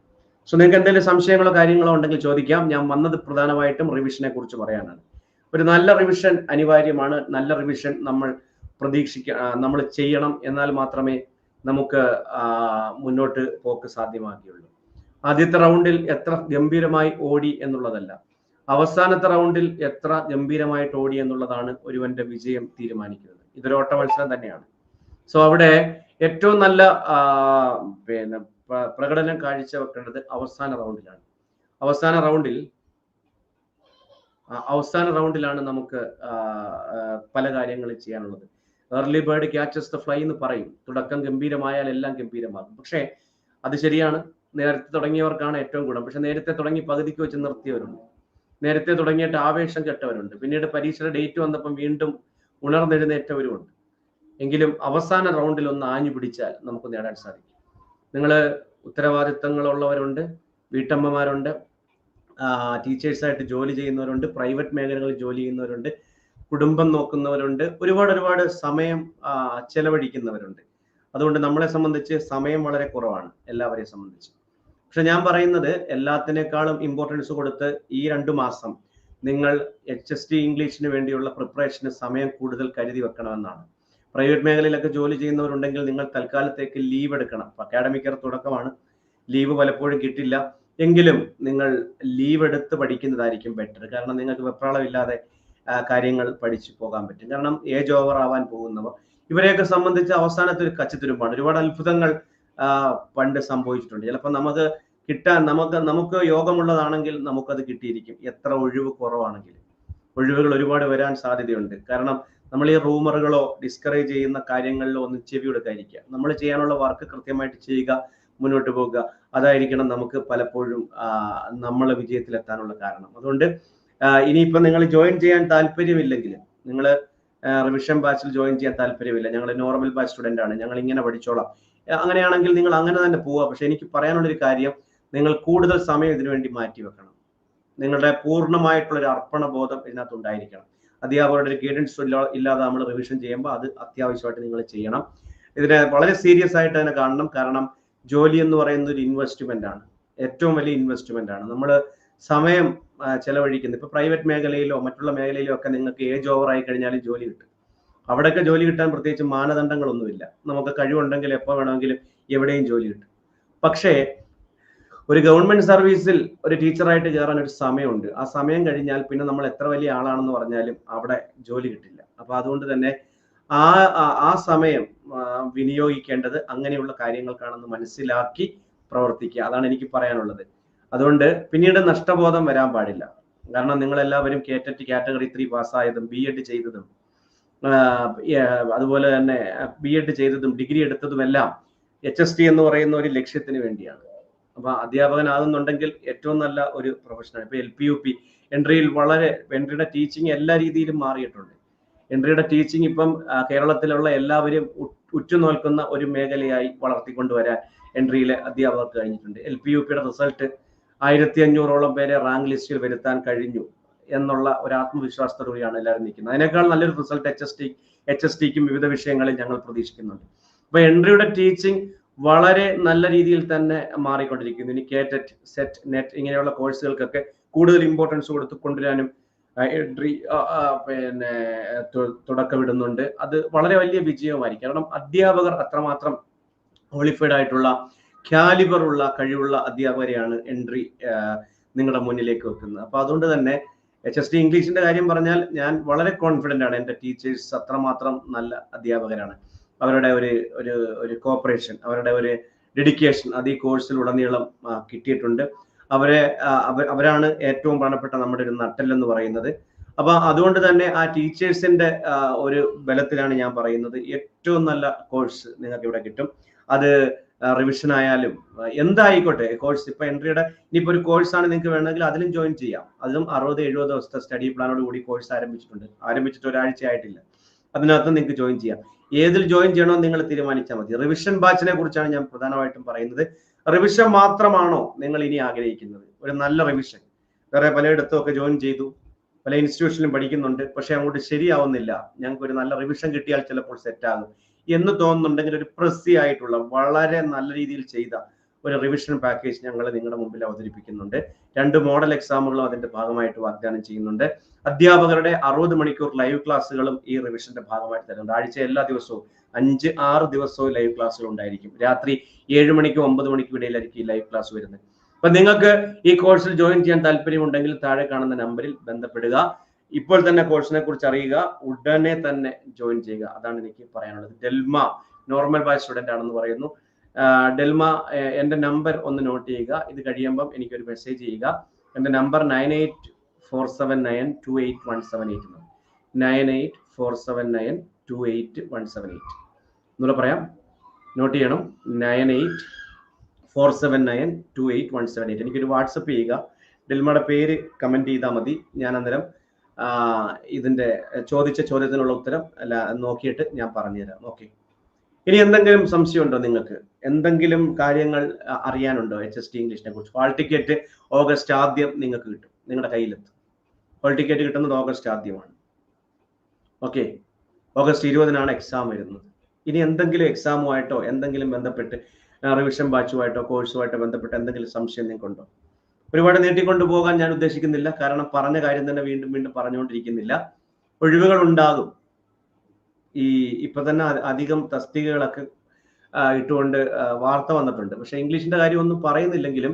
സോ നിങ്ങൾക്ക് എന്തെങ്കിലും സംശയങ്ങളോ കാര്യങ്ങളോ ഉണ്ടെങ്കിൽ ചോദിക്കാം. ഞാൻ വന്നത് പ്രധാനമായിട്ടും റിവിഷനെ കുറിച്ച് പറയാനാണ്. ഒരു നല്ല റിവിഷൻ അനിവാര്യമാണ്. നല്ല റിവിഷൻ നമ്മൾ പ്രതീക്ഷിക്ക നമ്മൾ ചെയ്യണം എന്നാൽ മാത്രമേ നമുക്ക് മുന്നോട്ട് പോക്ക് സാധ്യമാക്കിയുള്ളൂ. ആദ്യത്തെ റൗണ്ടിൽ എത്ര ഗംഭീരമായി ഓടി എന്നുള്ളതല്ല. അവസാനത്തെ റൗണ്ടിൽ എത്ര ഗംഭീരമായിട്ട് ഓടി എന്നുള്ളതാണ് ഒരുവന്റെ വിജയം തീരുമാനിക്കുന്നത്. ഇതൊരു ഓട്ട മത്സരം തന്നെയാണ്. സോ അവിടെ ഏറ്റവും നല്ല പിന്നെ പ്രകടനം കാഴ്ചവെക്കേണ്ടത് അവസാന റൗണ്ടിലാണ്. അവസാന റൗണ്ടിൽ അവസാന റൗണ്ടിലാണ് നമുക്ക് പല കാര്യങ്ങളും ചെയ്യാനുള്ളത്. Early bird catches the fly എന്ന് പറയും. തുടക്കം ഗംഭീരമായാൽ എല്ലാം ഗംഭീരമാകും. പക്ഷേ അത് ശരിയാണ്. നേരത്തെ തുടങ്ങിയവർക്കാണ് ഏറ്റവും ഗുണം പക്ഷെ നേരത്തെ തുടങ്ങി പകുതിക്ക് വെച്ച് നിർത്തിയവരുണ്ട്. നേരത്തെ തുടങ്ങിയിട്ട് ആവേശം കെട്ടവരുണ്ട്. പിന്നീട് പരീക്ഷയുടെ ഡേറ്റ് വന്നപ്പം വീണ്ടും ഉണർന്നെഴുന്നേറ്റവരുമുണ്ട്. എങ്കിലും അവസാന റൗണ്ടിൽ ഒന്ന് ആഞ്ഞു പിടിച്ചാൽ നമുക്ക് നേടാൻ സാധിക്കും. നിങ്ങൾ ഉത്തരവാദിത്തങ്ങളുള്ളവരുണ്ട് വീട്ടമ്മമാരുണ്ട് ടീച്ചേഴ്സായിട്ട് ജോലി ചെയ്യുന്നവരുണ്ട് പ്രൈവറ്റ് മേഖലകളിൽ ജോലി ചെയ്യുന്നവരുണ്ട് കുടുംബം നോക്കുന്നവരുണ്ട് ഒരുപാട് ഒരുപാട് സമയം ചെലവഴിക്കുന്നവരുണ്ട്. അതുകൊണ്ട് നമ്മളെ സംബന്ധിച്ച് സമയം വളരെ കുറവാണ് എല്ലാവരെയും സംബന്ധിച്ച്. പക്ഷെ ഞാൻ പറയുന്നത് എല്ലാത്തിനേക്കാളും ഇമ്പോർട്ടൻസ് കൊടുത്ത് ഈ രണ്ടു മാസം നിങ്ങൾ എച്ച് എസ് ടി ഇംഗ്ലീഷിന് വേണ്ടിയുള്ള പ്രിപ്പറേഷന് സമയം കൂടുതൽ കരുതി വെക്കണമെന്നാണ്. പ്രൈവറ്റ് മേഖലയിലൊക്കെ ജോലി ചെയ്യുന്നവരുണ്ടെങ്കിൽ നിങ്ങൾ തൽക്കാലത്തേക്ക് ലീവ് എടുക്കണം. അക്കാഡമിക് ഇയർ തുടക്കമാണ്. ലീവ് പലപ്പോഴും കിട്ടില്ല. എങ്കിലും നിങ്ങൾ ലീവ് എടുത്ത് പഠിക്കുന്നതായിരിക്കും ബെറ്റർ കാരണം നിങ്ങൾക്ക് വെപ്രാളമില്ലാതെ കാര്യങ്ങൾ പഠിച്ചു പോകാൻ പറ്റും. കാരണം ഏജ് ഓവർ ആവാൻ പോകുന്നവർ. ഇവരെയൊക്കെ സംബന്ധിച്ച് അവസാനത്തെ ഒരു കച്ചിത്തുരുമ്പാണ്. ഒരുപാട് അത്ഭുതങ്ങൾ പണ്ട് സംഭവിച്ചിട്ടുണ്ട്. ചിലപ്പോൾ നമുക്ക് കിട്ടാൻ നമുക്ക് നമുക്ക് യോഗമുള്ളതാണെങ്കിൽ നമുക്കത് കിട്ടിയിരിക്കും. എത്ര ഒഴിവ് കുറവാണെങ്കിൽ ഒഴിവുകൾ ഒരുപാട് വരാൻ സാധ്യതയുണ്ട്. കാരണം നമ്മൾ ഈ റൂമറുകളോ ഡിസ്കറേജ് ചെയ്യുന്ന കാര്യങ്ങളിലോ ഒന്നും ചെവി കൊടുക്കാതിരിക്കുക. നമ്മൾ ചെയ്യാനുള്ള വർക്ക് കൃത്യമായിട്ട് ചെയ്യുക മുന്നോട്ട് പോകുക. അതായിരിക്കണം നമുക്ക് പലപ്പോഴും നമ്മൾ വിജയത്തിലെത്താനുള്ള കാരണം. അതുകൊണ്ട് ഇനിയിപ്പോൾ നിങ്ങൾ ജോയിൻ ചെയ്യാൻ താല്പര്യമില്ലെങ്കിൽ നിങ്ങൾ റിവിഷൻ ബാച്ചിൽ ജോയിൻ ചെയ്യാൻ താല്പര്യമില്ല. ഞങ്ങൾ നോർമൽ ബാച്ച് സ്റ്റുഡന്റ് ആണ്. ഞങ്ങൾ ഇങ്ങനെ പഠിച്ചോളാം. അങ്ങനെയാണെങ്കിൽ നിങ്ങൾ അങ്ങനെ തന്നെ പോവുക. പക്ഷെ എനിക്ക് പറയാനുള്ളൊരു കാര്യം നിങ്ങൾ കൂടുതൽ സമയം ഇതിനു വേണ്ടി മാറ്റി വെക്കണം. നിങ്ങളുടെ പൂർണമായിട്ടുള്ള ഒരു അർപ്പണ ബോധം ഇതിനകത്ത് ഉണ്ടായിരിക്കണം. അധ്യാപകരുടെ ഒരു ഗൈഡൻസ് ഇല്ലാതെ നമ്മൾ റിവിഷൻ ചെയ്യുമ്പോൾ അത് അത്യാവശ്യമായിട്ട് നിങ്ങൾ ചെയ്യണം. ഇതിനെ വളരെ സീരിയസ് ആയിട്ട് തന്നെ കാണണം. കാരണം ജോലി എന്ന് പറയുന്ന ഒരു ഇൻവെസ്റ്റ്മെന്റ് ആണ്. ഏറ്റവും വലിയ ഇൻവെസ്റ്റ്മെന്റ് ആണ്. നമ്മൾ സമയം ചെലവഴിക്കുന്നത്. ഇപ്പൊ പ്രൈവറ്റ് മേഖലയിലോ മറ്റുള്ള മേഖലയിലോ ഒക്കെ നിങ്ങൾക്ക് ഏജ് ഓവർ ആയി കഴിഞ്ഞാൽ ജോലി കിട്ടും. അവിടെയൊക്കെ ജോലി കിട്ടാൻ പ്രത്യേകിച്ച് മാനദണ്ഡങ്ങളൊന്നുമില്ല. നമുക്ക് കഴിവുണ്ടെങ്കിൽ എപ്പോൾ വേണമെങ്കിലും എവിടെയും ജോലി കിട്ടും. പക്ഷേ ഒരു ഗവൺമെന്റ് സർവീസിൽ ഒരു ടീച്ചറായിട്ട് കയറാൻ ഒരു സമയമുണ്ട്. ആ സമയം കഴിഞ്ഞാൽ പിന്നെ നമ്മൾ എത്ര വലിയ ആളാണെന്ന് പറഞ്ഞാലും അവിടെ ജോലി കിട്ടില്ല. അപ്പൊ അതുകൊണ്ട് തന്നെ ആ ആ- സമയം വിനിയോഗിക്കേണ്ടത് അങ്ങനെയുള്ള കാര്യങ്ങൾക്കാണെന്ന് മനസ്സിലാക്കി പ്രവർത്തിക്കുക. അതാണ് എനിക്ക് പറയാനുള്ളത്. അതുകൊണ്ട് പിന്നീട് നഷ്ടബോധം വരാൻ പാടില്ല. കാരണം നിങ്ങൾ എല്ലാവരും കാറ്റഗറി ത്രീ പാസ്സായതും ബി എഡ് ചെയ്തതും അതുപോലെ തന്നെ ബി എഡ് ചെയ്തതും ഡിഗ്രി എടുത്തതും എല്ലാം എച്ച് എസ് ടി എന്ന് പറയുന്ന ഒരു ലക്ഷ്യത്തിന് വേണ്ടിയാണ്. അപ്പൊ അധ്യാപകനാകുന്നുണ്ടെങ്കിൽ ഏറ്റവും നല്ല ഒരു പ്രൊഫഷനാണ്. ഇപ്പൊ എൽ പി യു പി എൻട്രിയിൽ വളരെ എൻട്രിയുടെ ടീച്ചിങ് എല്ലാ രീതിയിലും മാറിയിട്ടുണ്ട്. എൻട്രിയുടെ ടീച്ചിങ് ഇപ്പം കേരളത്തിലുള്ള എല്ലാവരും ഉറ്റുനോൽക്കുന്ന ഒരു മേഖലയായി വളർത്തിക്കൊണ്ടുവരാൻ എൻട്രിയിലെ അധ്യാപകർക്ക് കഴിഞ്ഞിട്ടുണ്ട്. എൽ പി യു പിയുടെ റിസൾട്ട് ആയിരത്തി അഞ്ഞൂറോളം പേരെ റാങ്ക് ലിസ്റ്റിൽ വരുത്താൻ കഴിഞ്ഞു. എന്നുള്ള ഒരു ആത്മവിശ്വാസത്തോടുകൂടിയാണ് എല്ലാവരും നിൽക്കുന്നത്. അതിനേക്കാൾ നല്ലൊരു result H S T H S ടിക്കും വിവിധ വിഷയങ്ങളിൽ ഞങ്ങൾ പ്രതീക്ഷിക്കുന്നുണ്ട്. അപ്പൊ എൻട്രിയുടെ ടീച്ചിങ് വളരെ നല്ല രീതിയിൽ തന്നെ മാറിക്കൊണ്ടിരിക്കുന്നു. ഇനി കേറ്ററ്റ് സെറ്റ് നെറ്റ് ഇങ്ങനെയുള്ള കോഴ്സുകൾക്കൊക്കെ കൂടുതൽ ഇമ്പോർട്ടൻസ് കൊടുത്ത് കൊണ്ടുവരാനും എൻട്രി പിന്നെ തുടക്കമിടുന്നുണ്ട്. അത് വളരെ വലിയ വിജയമായിരിക്കും കാരണം അധ്യാപകർ അത്രമാത്രം ക്വാളിഫൈഡ് ആയിട്ടുള്ള ഖാലിബർ ഉള്ള കഴിവുള്ള അധ്യാപകരെയാണ് എൻട്രി നിങ്ങളുടെ മുന്നിലേക്ക് വെക്കുന്നത്. അപ്പൊ അതുകൊണ്ട് തന്നെ എച്ച് എസ് ടി ഇംഗ്ലീഷിന്റെ കാര്യം പറഞ്ഞാൽ ഞാൻ വളരെ കോൺഫിഡന്റ് ആണ് എന്റെ ടീച്ചേഴ്സ് അത്രമാത്രം നല്ല അധ്യാപകരാണ്. അവരുടെ ഒരു ഒരു ഒരു കോപ്പറേഷൻ അവരുടെ ഒരു ഡെഡിക്കേഷൻ അത് ഈ കോഴ്സിൽ ഉടനീളം കിട്ടിയിട്ടുണ്ട്. അവരെ അവരാണ് ഏറ്റവും പ്രധാനപ്പെട്ട നമ്മുടെ ഒരു നട്ടൽ എന്ന് പറയുന്നത്. അപ്പൊ അതുകൊണ്ട് തന്നെ ആ ടീച്ചേഴ്സിന്റെ ഒരു ബലത്തിലാണ് ഞാൻ പറയുന്നത്. ഏറ്റവും നല്ല കോഴ്സ് നിങ്ങൾക്ക് ഇവിടെ കിട്ടും. അത് റിവിഷൻ ആയാലും എന്തായിക്കോട്ടെ കോഴ്സ് ഇപ്പൊ എൻട്രിയുടെ ഇനിയിപ്പോ ഒരു കോഴ്സ് ആണ് നിങ്ങൾക്ക് വേണമെങ്കിൽ അതിലും ജോയിൻ ചെയ്യാം. അതിലും അറുപത് എഴുപത് ദിവസത്തെ സ്റ്റഡി പ്ലാനോട് കൂടി കോഴ്സ് ആരംഭിച്ചിട്ടുണ്ട്. ആരംഭിച്ചിട്ട് ഒരാഴ്ച ആയിട്ടില്ല. അതിനകത്ത് നിങ്ങൾക്ക് ജോയിൻ ചെയ്യാം. ഏതിൽ ജോയിൻ ചെയ്യണമെന്ന് നിങ്ങൾ തീരുമാനിച്ചാൽ മതി. റിവിഷൻ ബാച്ചിനെ കുറിച്ചാണ് ഞാൻ പ്രധാനമായിട്ടും പറയുന്നത്. റിവിഷൻ മാത്രമാണോ നിങ്ങൾ ഇനി ആഗ്രഹിക്കുന്നത്? ഒരു നല്ല റിവിഷൻ വേറെ പലയിടത്തും ഒക്കെ ജോയിൻ ചെയ്തു. പല ഇൻസ്റ്റിറ്റ്യൂഷനിലും പഠിക്കുന്നുണ്ട്. പക്ഷെ അങ്ങോട്ട് ശരിയാവുന്നില്ല. ഞങ്ങൾക്ക് ഒരു നല്ല റിവിഷൻ കിട്ടിയാൽ ചിലപ്പോൾ സെറ്റ് ആകും. എന്ന് തോന്നുന്നുണ്ടെങ്കിൽ ഒരു പ്രസി ആയിട്ടുള്ള വളരെ നല്ല രീതിയിൽ ചെയ്ത ഒരു റിവിഷൻ പാക്കേജ് ഞങ്ങൾ നിങ്ങളുടെ മുമ്പിൽ അവതരിപ്പിക്കുന്നുണ്ട്. രണ്ട് മോഡൽ എക്സാമുകളും അതിന്റെ ഭാഗമായിട്ട് വാഗ്ദാനം ചെയ്യുന്നുണ്ട്. അധ്യാപകരുടെ അറുപത് മണിക്കൂർ ലൈവ് ക്ലാസ്സുകളും ഈ റിവിഷന്റെ ഭാഗമായിട്ട് തരുന്നുണ്ട്. ആഴ്ച എല്ലാ ദിവസവും അഞ്ച് ആറ് ദിവസവും ലൈവ് ക്ലാസ്സുകൾ ഉണ്ടായിരിക്കും. രാത്രി ഏഴ് മണിക്കും ഒമ്പത് മണിക്കും ഇടയിലായിരിക്കും ഈ ലൈവ് ക്ലാസ് വരുന്നത്. അപ്പൊ നിങ്ങൾക്ക് ഈ കോഴ്സിൽ ജോയിൻ ചെയ്യാൻ താല്പര്യമുണ്ടെങ്കിൽ താഴെ കാണുന്ന നമ്പറിൽ ബന്ധപ്പെടുക. ഇപ്പോൾ തന്നെ കോഴ്സിനെ കുറിച്ച് അറിയുക ഉടനെ തന്നെ ജോയിൻ ചെയ്യുക. അതാണ് എനിക്ക് പറയാനുള്ളത്. ഡെൽമ നോർമൽ ബാച്ച് സ്റ്റുഡന്റ് ആണെന്ന് പറയുന്നു. ഡെൽമ എന്റെ നമ്പർ ഒന്ന് നോട്ട് ചെയ്യുക. ഇത് കഴിയുമ്പം എനിക്കൊരു മെസ്സേജ് ചെയ്യുക. എന്റെ number nine eight four seven nine two eight one seven eight nine eight four seven nine two eight one seven eight ഒന്നുകൂടെ പറയാം. നോട്ട് ചെയ്യണം. Nine eight four seven nine two eight one seven eight എനിക്കൊരു WhatsApp ചെയ്യുക. ഡെൽമയുടെ പേര് comment ചെയ്താൽ മതി. ഞാൻ അന്നേരം ഇതിന്റെ ചോദിച്ച ചോദ്യത്തിനുള്ള ഉത്തരം അല്ല നോക്കിയിട്ട് ഞാൻ പറഞ്ഞുതരാം. ഓക്കെ. ഇനി എന്തെങ്കിലും സംശയമുണ്ടോ നിങ്ങൾക്ക്? എന്തെങ്കിലും കാര്യങ്ങൾ അറിയാനുണ്ടോ എച്ച് എസ് ടി ഇംഗ്ലീഷിനെ കുറിച്ച്? ഹാൾ ടിക്കറ്റ് ഓഗസ്റ്റ് ആദ്യം നിങ്ങൾക്ക് കിട്ടും. നിങ്ങളുടെ കയ്യിലെത്തും. ഹാൾ ടിക്കറ്റ് കിട്ടുന്നത് ഓഗസ്റ്റ് ആദ്യമാണ്. ഓക്കെ. ഓഗസ്റ്റ് ഇരുപതിനാണ് എക്സാം വരുന്നത്. ഇനി എന്തെങ്കിലും എക്സാമുമായിട്ടോ എന്തെങ്കിലും ബന്ധപ്പെട്ട് റിവിഷൻ ബാച്ചുമായിട്ടോ കോഴ്സുമായിട്ടോ ബന്ധപ്പെട്ട് എന്തെങ്കിലും സംശയം നിങ്ങൾക്കുണ്ടോ? ഒരുപാട് നീട്ടിക്കൊണ്ടു പോകാൻ ഞാൻ ഉദ്ദേശിക്കുന്നില്ല. കാരണം പറഞ്ഞ കാര്യം തന്നെ വീണ്ടും വീണ്ടും പറഞ്ഞുകൊണ്ടിരിക്കുന്നില്ല. ഒഴിവുകൾ ഉണ്ടാകും ഈ ഇപ്പൊ തന്നെ അധികം തസ്തികകളൊക്കെ ഇട്ടുകൊണ്ട് വാർത്ത വന്നിട്ടുണ്ട്. പക്ഷെ ഇംഗ്ലീഷിന്റെ കാര്യം ഒന്നും പറയുന്നില്ലെങ്കിലും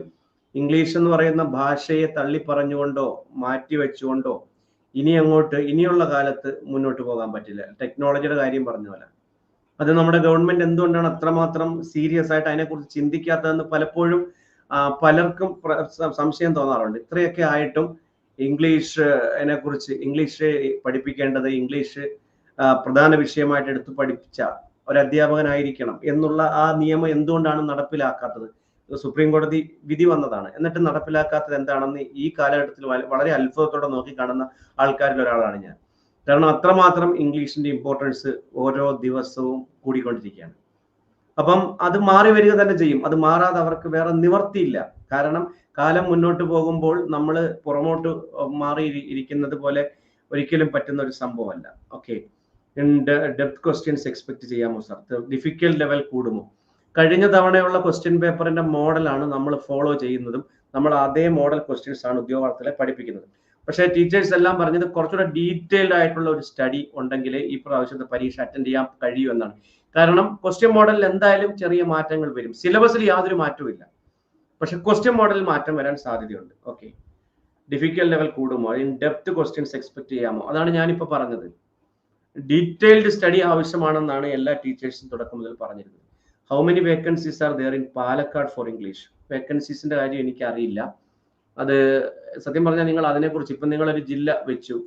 ഇംഗ്ലീഷ് എന്ന് പറയുന്ന ഭാഷയെ തള്ളി പറഞ്ഞുകൊണ്ടോ മാറ്റി വെച്ചുകൊണ്ടോ ഇനി അങ്ങോട്ട് ഇനിയുള്ള കാലത്ത് മുന്നോട്ട് പോകാൻ പറ്റില്ല. ടെക്നോളജിയുടെ കാര്യം പറഞ്ഞ പോലെ. അത് നമ്മുടെ ഗവൺമെന്റ് എന്തുകൊണ്ടാണ് അത്രമാത്രം സീരിയസ് ആയിട്ട് അതിനെക്കുറിച്ച് ചിന്തിക്കാത്തതെന്ന് പലപ്പോഴും പലർക്കും സംശയം തോന്നാറുണ്ട്. ഇത്രയൊക്കെ ആയിട്ടും ഇംഗ്ലീഷ് കുറിച്ച് ഇംഗ്ലീഷ് പഠിപ്പിക്കേണ്ടത് ഇംഗ്ലീഷ് പ്രധാന വിഷയമായിട്ട് എടുത്ത് പഠിപ്പിച്ച ഒരു അധ്യാപകനായിരിക്കണം എന്നുള്ള ആ നിയമം എന്തുകൊണ്ടാണ് നടപ്പിലാക്കാത്തത്? സുപ്രീം കോടതി വിധി വന്നതാണ്. എന്നിട്ട് നടപ്പിലാക്കാത്തത് എന്താണെന്ന് ഈ കാലഘട്ടത്തിൽ വളരെ അത്ഭുതത്തോടെ നോക്കി കാണുന്ന ആൾക്കാരിൽ ഒരാളാണ് ഞാൻ. കാരണം അത്രമാത്രം ഇംഗ്ലീഷിന്റെ ഇമ്പോർട്ടൻസ് ഓരോ ദിവസവും കൂടിക്കൊണ്ടിരിക്കുകയാണ്. അപ്പം അത് മാറി വരിക തന്നെ ചെയ്യും. അത് മാറാതെ അവർക്ക് വേറെ നിവർത്തിയില്ല. കാരണം കാലം മുന്നോട്ട് പോകുമ്പോൾ നമ്മൾ പുറമോട്ട് മാറി ഇരിക്കുന്നത് പോലെ ഒരിക്കലും പറ്റുന്ന ഒരു സംഭവമല്ല. ഓക്കെ. ഡെപ്ത് ക്വസ്റ്റ്യൻസ് എക്സ്പെക്ട് ചെയ്യാമോ സർ ഡിഫിക്കൽട്ട് ലെവൽ കൂടുമോ? കഴിഞ്ഞ തവണയുള്ള ക്വസ്റ്റ്യൻ പേപ്പറിന്റെ മോഡലാണ് നമ്മൾ ഫോളോ ചെയ്യുന്നതും നമ്മൾ അതേ മോഡൽ ക്വസ്റ്റ്യൻസ് ആണ് ഉദ്യോഗാർത്ഥികളെ പഠിപ്പിക്കുന്നത്. പക്ഷേ ടീച്ചേഴ്സ് എല്ലാം പറഞ്ഞത് കുറച്ചുകൂടെ ഡീറ്റെയിൽഡ് ആയിട്ടുള്ള ഒരു സ്റ്റഡി ഉണ്ടെങ്കിൽ ഈ പ്രാവശ്യത്തെ പരീക്ഷ അറ്റൻഡ് ചെയ്യാൻ കഴിയൂ എന്നാണ്. കാരണം ക്വസ്റ്റ്യൻ മോഡലിൽ എന്തായാലും ചെറിയ മാറ്റങ്ങൾ വരും. സിലബസിൽ യാതൊരു മാറ്റവും ഇല്ല. പക്ഷെ ക്വസ്റ്റ്യൻ മോഡലിൽ മാറ്റം വരാൻ സാധ്യതയുണ്ട്. ഓക്കെ ഡിഫിക്കൽ ലെവൽ കൂടുമോ? ഇൻ ഡെപ്ത് ക്വസ്റ്റ്യൻസ് എക്സ്പെക്ട് ചെയ്യാമോ? അതാണ് ഞാനിപ്പോൾ പറഞ്ഞത്. ഡീറ്റെയിൽഡ് സ്റ്റഡി ആവശ്യമാണെന്നാണ് എല്ലാ ടീച്ചേഴ്സും തുടക്കം മുതൽ പറഞ്ഞിരുന്നത്. How many vacancies are there in Palakkad for English വേക്കൻസീസിന്റെ കാര്യം എനിക്കറിയില്ല. അത് സത്യം പറഞ്ഞാൽ നിങ്ങൾ അതിനെക്കുറിച്ച് ഇപ്പം നിങ്ങളൊരു ജില്ല വെച്ചു.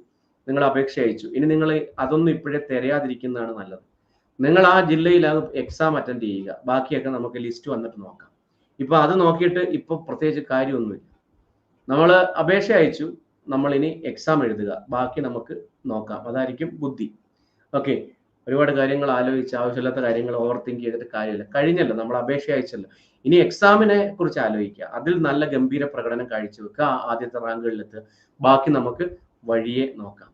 നിങ്ങൾ അപേക്ഷ അയച്ചു. ഇനി നിങ്ങൾ അതൊന്നും ഇപ്പോഴേ തിരയാതിരിക്കുന്നതാണ് നല്ലത്. നിങ്ങൾ ആ ജില്ലയിൽ അത് എക്സാം അറ്റൻഡ് ചെയ്യുക. ബാക്കിയൊക്കെ നമുക്ക് ലിസ്റ്റ് വന്നിട്ട് നോക്കാം. ഇപ്പൊ അത് നോക്കിയിട്ട് ഇപ്പൊ പ്രത്യേകിച്ച് കാര്യമൊന്നുമില്ല. നമ്മൾ അപേക്ഷ അയച്ചു. നമ്മൾ ഇനി എക്സാം എഴുതുക. ബാക്കി നമുക്ക് നോക്കാം. അതായിരിക്കും ബുദ്ധി. ഓക്കെ ഒരുപാട് കാര്യങ്ങൾ ആലോചിച്ച് ആവശ്യമില്ലാത്ത കാര്യങ്ങൾ ഓവർ തിങ്ക് ചെയ്തിട്ട് കാര്യമില്ല. കഴിഞ്ഞല്ലോ. നമ്മൾ അപേക്ഷ അയച്ചല്ലോ. ഇനി എക്സാമിനെ കുറിച്ച് ആലോചിക്കുക. അതിൽ നല്ല ഗംഭീര പ്രകടനം കാഴ്ചവെക്കുക. വെക്കുക ആദ്യത്തെ റാങ്കുകളിലെത്തുക ബാക്കി നമുക്ക് വഴിയെ നോക്കാം.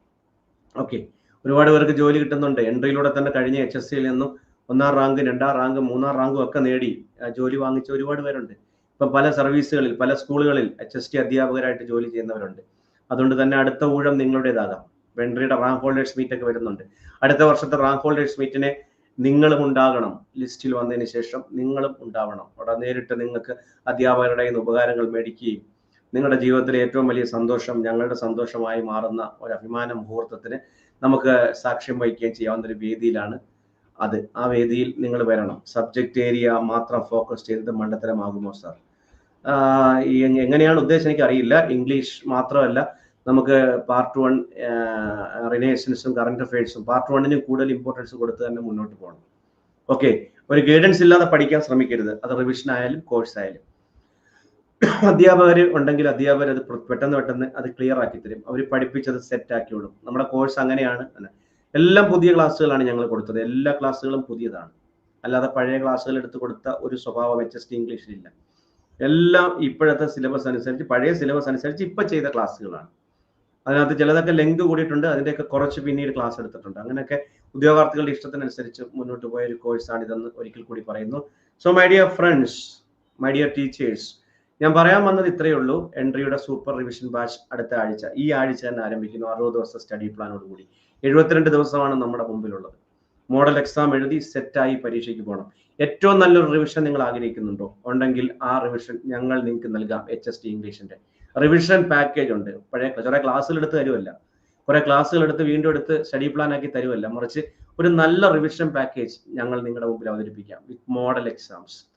ഓക്കെ ഒരുപാട് പേർക്ക് ജോലി കിട്ടുന്നുണ്ട്. എൻട്രിയിലൂടെ തന്നെ കഴിഞ്ഞ എച്ച് എസ് സിയിൽ നിന്നും ഒന്നാം റാങ്ക് രണ്ടാം റാങ്ക് മൂന്നാം റാങ്കും ഒക്കെ നേടി ജോലി വാങ്ങിച്ച ഒരുപാട് പേരുണ്ട്. ഇപ്പം പല സർവീസുകളിൽ പല സ്കൂളുകളിൽ എച്ച് എസ് ടി അധ്യാപകരായിട്ട് ജോലി ചെയ്യുന്നവരുണ്ട്. അതുകൊണ്ട് തന്നെ അടുത്ത ഊഴം നിങ്ങളുടേതാകാം. വെൻട്രിയുടെ റാങ്ക് ഹോൾഡേഴ്സ് മീറ്റ് ഒക്കെ വരുന്നുണ്ട്. അടുത്ത വർഷത്തെ റാങ്ക് ഹോൾഡേഴ്സ് മീറ്റിനെ നിങ്ങളും ഉണ്ടാകണം. ലിസ്റ്റിൽ വന്നതിന് ശേഷം നിങ്ങളും ഉണ്ടാവണം. അവിടെ നേരിട്ട് നിങ്ങൾക്ക് അധ്യാപകരുടെ ഉപകാരങ്ങൾ മേടിക്കുകയും നിങ്ങളുടെ ജീവിതത്തിലെ ഏറ്റവും വലിയ സന്തോഷം ഞങ്ങളുടെ സന്തോഷമായി മാറുന്ന ഒരു അഭിമാന മുഹൂർത്തത്തിന് നമുക്ക് സാക്ഷ്യം വഹിക്കുകയും ചെയ്യാവുന്ന ഒരു വേദിയിലാണ് അത്. ആ വേദിയിൽ നിങ്ങൾ വരണം. സബ്ജക്റ്റ് ഏരിയ മാത്രം ഫോക്കസ് ചെയ്തത് മണ്ടത്തരമാകുമോ സാർ എങ്ങനെയാണ് ഉദ്ദേശം? എനിക്ക് അറിയില്ല ഇംഗ്ലീഷ് മാത്രമല്ല നമുക്ക് പാർട്ട് വൺ റിലേഷൻസും കറണ്ട് അഫയേഴ്സും പാർട്ട് വണ്ണിനും കൂടുതൽ ഇമ്പോർട്ടൻസ് കൊടുത്ത് തന്നെ മുന്നോട്ട് പോകണം. ഓക്കെ ഒരു ഗൈഡൻസ് ഇല്ലാതെ പഠിക്കാൻ ശ്രമിക്കരുത്. അത് റിവിഷൻ ആയാലും കോഴ്സ് ആയാലും. അധ്യാപകർ ഉണ്ടെങ്കിൽ അധ്യാപകർ അത് പെട്ടെന്ന് പെട്ടെന്ന് അത് ക്ലിയർ ആക്കി തരും. അവർ പഠിപ്പിച്ചത് സെറ്റ് ആക്കി വിടും. നമ്മുടെ കോഴ്സ് അങ്ങനെയാണ്. എല്ലാം പുതിയ ക്ലാസ്സുകളാണ് ഞങ്ങൾ കൊടുത്തത്. എല്ലാ ക്ലാസ്സുകളും പുതിയതാണ്. അല്ലാതെ പഴയ ക്ലാസ്സുകൾ എടുത്ത് കൊടുത്ത ഒരു സ്വഭാവം എച്ച് എസ് ടി ഇംഗ്ലീഷിലില്ല എല്ലാം ഇപ്പോഴത്തെ സിലബസ് അനുസരിച്ച് പഴയ സിലബസ് അനുസരിച്ച് ഇപ്പൊ ചെയ്ത ക്ലാസ്സുകളാണ് അതിനകത്ത് ചിലതൊക്കെ ലെങ്ത് കൂടിയിട്ടുണ്ട്. അതിന്റെയൊക്കെ കുറച്ച് പിന്നീട് ക്ലാസ് എടുത്തിട്ടുണ്ട്. അങ്ങനെയൊക്കെ ഉദ്യോഗാർത്ഥികളുടെ ഇഷ്ടത്തിനനുസരിച്ച് മുന്നോട്ട് പോയ ഒരു കോഴ്സാണ് ഇതെന്ന് ഒരിക്കൽ കൂടി പറയുന്നു. So my dear friends my dear teachers ഞാൻ പറയാൻ വന്നത് ഇത്രയേ ഉള്ളൂ. എൻട്രിയുടെ സൂപ്പർ റിവിഷൻ ബാച്ച് അടുത്ത ആഴ്ച. ഈ ആഴ്ച തന്നെ ആരംഭിക്കുന്നു. അറുപത് ദിവസം സ്റ്റഡി പ്ലാനോട് കൂടി. എഴുപത്തിരണ്ട് ദിവസമാണ് നമ്മുടെ മുമ്പിലുള്ളത്. മോഡൽ എക്സാം എഴുതി സെറ്റായി പരീക്ഷയ്ക്ക് പോകണം ഏറ്റവും നല്ലൊരു റിവിഷൻ നിങ്ങൾ ആഗ്രഹിക്കുന്നുണ്ടോ? ഉണ്ടെങ്കിൽ ആ റിവിഷൻ ഞങ്ങൾ നിങ്ങൾക്ക് നൽകാം. എച്ച് എസ് ടി ഇംഗ്ലീഷിന്റെ. റിവിഷൻ പാക്കേജ് ഉണ്ട്. പഴയ കുറെ ക്ലാസ്സുകൾ എടുത്ത് തരുമല്ല കുറെ ക്ലാസ്സുകൾ എടുത്ത് വീണ്ടും എടുത്ത് സ്റ്റഡി പ്ലാൻ ആക്കി തരുമല്ല മറിച്ച് ഒരു നല്ല റിവിഷൻ പാക്കേജ് ഞങ്ങൾ നിങ്ങളുടെ മുമ്പിൽ അവതരിപ്പിക്കാം. വിത്ത് മോഡൽ എക്സാംസ്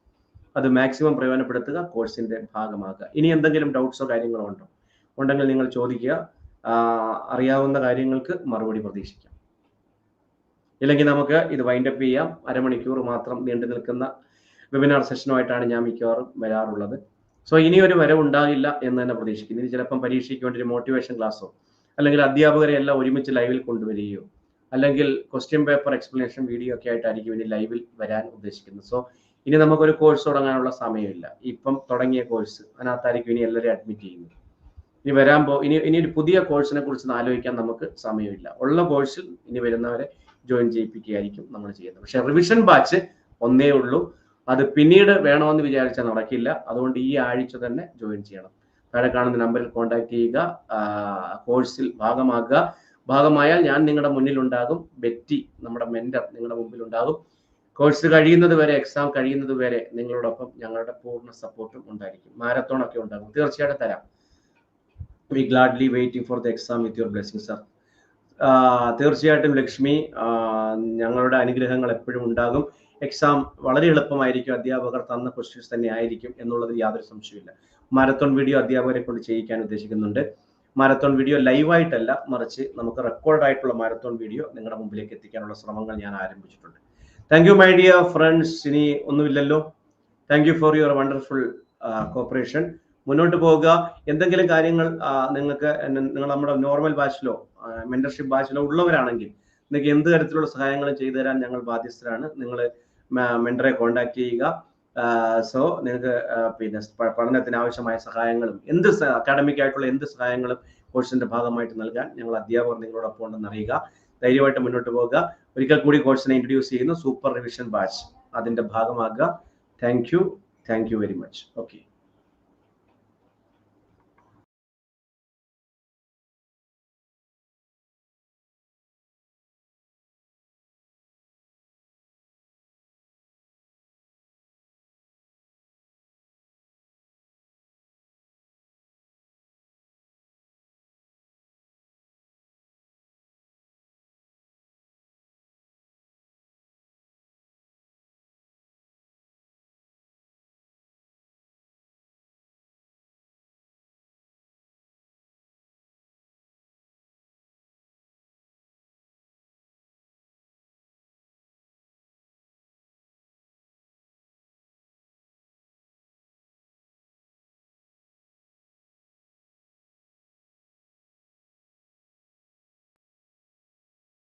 അത് മാക്സിമം പ്രയോജനപ്പെടുത്തുക കോഴ്സിന്റെ ഭാഗമാക്കുക ഇനി എന്തെങ്കിലും ഡൗട്ട്സോ കാര്യങ്ങളോ ഉണ്ടോ? ഉണ്ടെങ്കിൽ നിങ്ങൾ ചോദിക്കുക. അറിയാവുന്ന കാര്യങ്ങൾക്ക് മറുപടി പ്രതീക്ഷിക്കാം. ഇല്ലെങ്കിൽ നമുക്ക് ഇത് വൈൻഡപ്പ് ചെയ്യാം. അരമണിക്കൂർ മാത്രം നീണ്ടു നിൽക്കുന്ന വെബിനാർ സെഷനുമായിട്ടാണ് ഞാൻ മിക്കവാറും വരാറുള്ളത്. സോ ഇനി ഒരു വരവ് ഉണ്ടാകില്ല എന്ന് തന്നെ പ്രതീക്ഷിക്കുന്നു. ഇനി ചിലപ്പം പരീക്ഷയ്ക്ക് വേണ്ടി ഒരു മോട്ടിവേഷൻ ക്ലാസ്സോ അല്ലെങ്കിൽ അധ്യാപകരെ എല്ലാം ഒരുമിച്ച് ലൈവിൽ കൊണ്ടുവരികയോ അല്ലെങ്കിൽ ക്വസ്റ്റ്യൻ പേപ്പർ എക്സ്പ്ലനേഷൻ വീഡിയോ ഒക്കെ ആയിട്ടായിരിക്കും ഇനി ലൈവിൽ വരാൻ ഉദ്ദേശിക്കുന്നത്. സോ ഇനി നമുക്കൊരു കോഴ്സ് തുടങ്ങാനുള്ള സമയമില്ല. ഇപ്പം തുടങ്ങിയ കോഴ്സ് അതിനകത്തായിരിക്കും ഇനി എല്ലാവരും അഡ്മിറ്റ് ചെയ്യുന്നത്. ഇനി വരാൻ പോ ഇനി ഇനി ഒരു പുതിയ കോഴ്സിനെ കുറിച്ച് ആലോചിക്കാൻ നമുക്ക് സമയമില്ല. ഉള്ള കോഴ്സിൽ ഇനി വരുന്നവരെ ജോയിൻ ചെയ്യിപ്പിക്കുകയായിരിക്കും നമ്മൾ ചെയ്യുന്നത്. പക്ഷെ റിവിഷൻ ബാച്ച് ഒന്നേ ഉള്ളൂ. അത് പിന്നീട് വേണമെന്ന് വിചാരിച്ചാൽ നടക്കില്ല. അതുകൊണ്ട് ഈ ആഴ്ച തന്നെ ജോയിൻ ചെയ്യണം. താഴെ കാണുന്ന നമ്പറിൽ കോൺടാക്ട് ചെയ്യുക. കോഴ്സിൽ ഭാഗമാകുക. ഭാഗമായാൽ ഞാൻ നിങ്ങളുടെ മുന്നിൽ ഉണ്ടാകും ബെറ്റി നമ്മുടെ മെന്റർ നിങ്ങളുടെ മുമ്പിൽ ഉണ്ടാകും കോഴ്സ് കഴിയുന്നത് വരെ എക്സാം കഴിയുന്നത് വരെ നിങ്ങളോടൊപ്പം ഞങ്ങളുടെ പൂർണ സപ്പോർട്ടും ഉണ്ടായിരിക്കും. മാരത്തോൺ ഒക്കെ ഉണ്ടാകും. തീർച്ചയായിട്ടും തരാം. We gladly waiting for the exam with your blessing sir തീർച്ചയായിട്ടും ലക്ഷ്മി ഞങ്ങളുടെ അനുഗ്രഹങ്ങൾ എപ്പോഴും ഉണ്ടാകും. എക്സാം വളരെ എളുപ്പമായിരിക്കും. അധ്യാപകർ തന്ന ക്വസ്റ്റ്യൻസ് തന്നെ ആയിരിക്കും എന്നുള്ളതിൽ യാതൊരു സംശയമില്ല മാരത്തോൺ വീഡിയോ അധ്യാപകരെ കൊണ്ട് ചെയ്യിക്കാൻ ഉദ്ദേശിക്കുന്നുണ്ട്. മാരത്തോൺ വീഡിയോ ലൈവായിട്ടല്ല മറിച്ച് നമുക്ക് റെക്കോർഡായിട്ടുള്ള മാരത്തോൺ വീഡിയോ നിങ്ങളുടെ മുമ്പിലേക്ക് എത്തിക്കാനുള്ള ശ്രമങ്ങൾ ഞാൻ ആരംഭിച്ചിട്ടുണ്ട്. Thank you my dear friends ഇനി ഒന്നുമില്ലല്ലോ. Thank you for your wonderful cooperation മുന്നോട്ട് പോവുക. എന്തെങ്കിലും കാര്യങ്ങൾ നിങ്ങൾക്ക് നിങ്ങൾ നമ്മുടെ നോർമൽ ബാച്ചിലോ മെന്റർഷിപ്പ് ബാച്ചിലോ ഉള്ളവരാണെങ്കിൽ നിങ്ങൾക്ക് എന്ത് തരത്തിലുള്ള സഹായങ്ങളും ചെയ്തു തരാൻ ഞങ്ങൾ ബാധ്യസ്ഥരാണ്. നിങ്ങൾ മെന്ററെ കോൺടാക്ട് ചെയ്യുക. സോ നിങ്ങൾക്ക് പിന്നെ പഠനത്തിന് ആവശ്യമായ സഹായങ്ങളും എന്ത് അക്കാഡമിക് ആയിട്ടുള്ള എന്ത് സഹായങ്ങളും കോഴ്സിന്റെ ഭാഗമായിട്ട് നൽകാൻ ഞങ്ങൾ അധ്യാപകർ നിങ്ങളോടൊപ്പം ഉണ്ടെന്ന് അറിയുക. ധൈര്യമായിട്ട് മുന്നോട്ട് പോകുക ഒരിക്കൽ കൂടി കോഴ്സിനെ ഇൻട്രൊഡ്യൂസ് ചെയ്യുന്നു. സൂപ്പർ റിവിഷൻ ബാച്ച് അതിന്റെ ഭാഗമാകുക. Thank you thank you very much okay